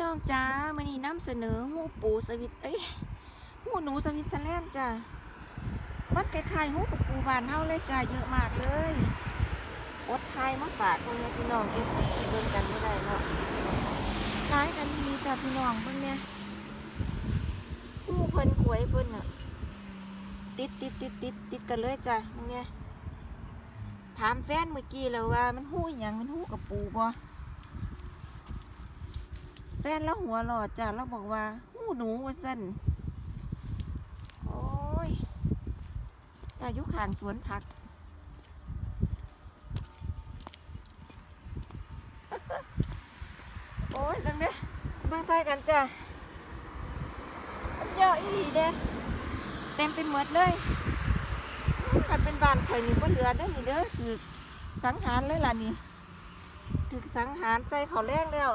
น้องจ้ามื่อนี้นำเสนอหูปูสวิตเอ้ยหูหนูสวิตเซอร์แลนด์จ้าวัดคล้ายๆหูกับปูบานเฮาเลยจ้าเยอะมากเลยอดทายมาฝากตรงนี้พี่น้องเอฟซีเบิ่งกันไม่ได้เนาะคล้ายกันดีจ้าพี่น้องเบิ่งเนี่ยหูเพิ่นขวยเพิ่นน่ะติดติดติดติดติดกันเลยจ้าตรงเนี้ยถามแฟนเมื่อกี้แล้วว่ามันหูอย่างมันหูกับปูบ่ แฟนแล้วหัวหลอดจ้ะเราบอกว่าหูหนูว่าสั้นโอ้ยอายุขางสวนผัก โอ้ยดังเด้มาใส่กันจ้ะเยอะอีเด้เต็มไปหมดเลยกันเป็นบ้านข่อยนี่บ่เหลือเด้อนี่เด้อถือสังหารเลยล่ะนี่ถือสังหารใส่เขาแรงแล้ว